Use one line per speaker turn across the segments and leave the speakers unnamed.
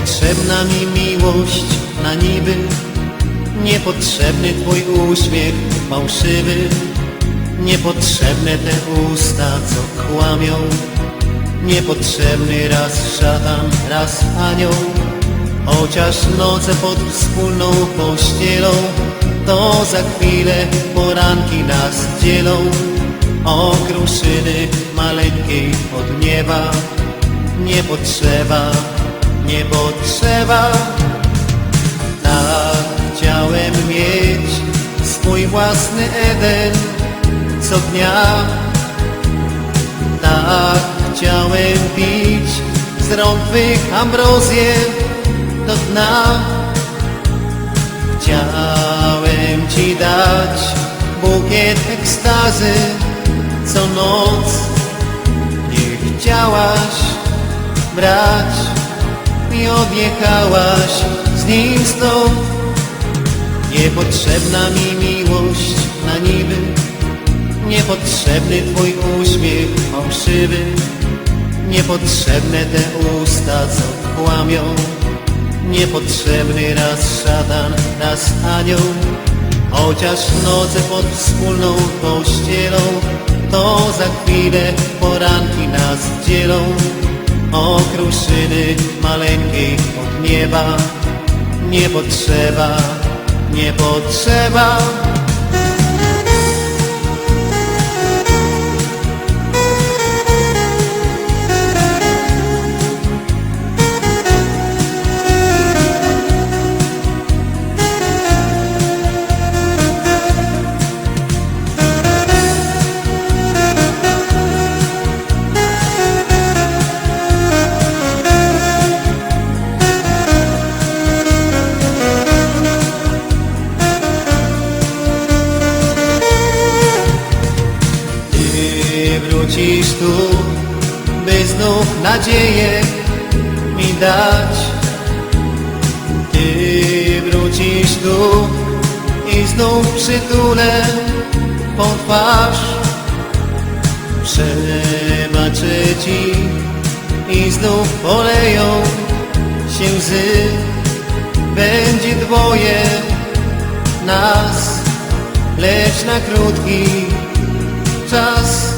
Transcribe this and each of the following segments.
Niepotrzebna mi miłość na niby. Niepotrzebny twój uśmiech fałszywy. Niepotrzebne te usta, co kłamią. Niepotrzebny raz szatan, raz anioł. Chociaż noce pod wspólną pościelą To za chwilę poranki nas dzielą. O kruszyny maleńkiej od nieba. Nie potrzeba, nie potrzeba. Tak chciałem mieć swój własny Eden co dnia. Tak chciałem pić z rąk twych ambrozję do dna. Chciałem Ci dać bukiet ekstazy co noc. Nie chciałaś brać i odjechałaś z nim stąd Niepotrzebna mi miłość na niby Niepotrzebny twój uśmiech fałszywy. Niepotrzebne te usta, co kłamią. Niepotrzebny raz szatan, raz anioł. Chociaż noce pod wspólną pościelą To za chwilę poranki nas dzielą O kruszyny maleńkiej od nieba. Nie potrzeba, nie potrzeba Ty wrócisz tu, by znów nadzieję mi dać. Ty wrócisz tu i znów przytulę po twarz. Przebaczę ci i znów poleją się łzy. Będzie dwoje nas, lecz na krótki czas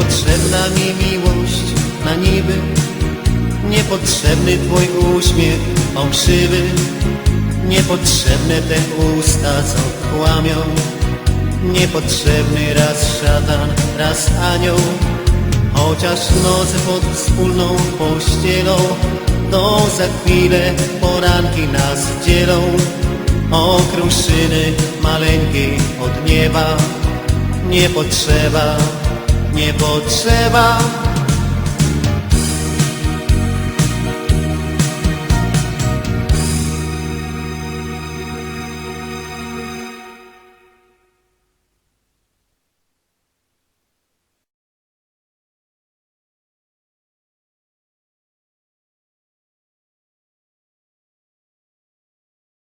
Niepotrzebna mi miłość na niby. Niepotrzebny twój uśmiech fałszywy. Niepotrzebne te usta, co kłamią. Niepotrzebny raz szatan, raz anioł. Chociaż noce pod wspólną pościelą To za chwilę poranki nas dzielą. O maleńkiej od nieba. Nie potrzeba, nie potrzeba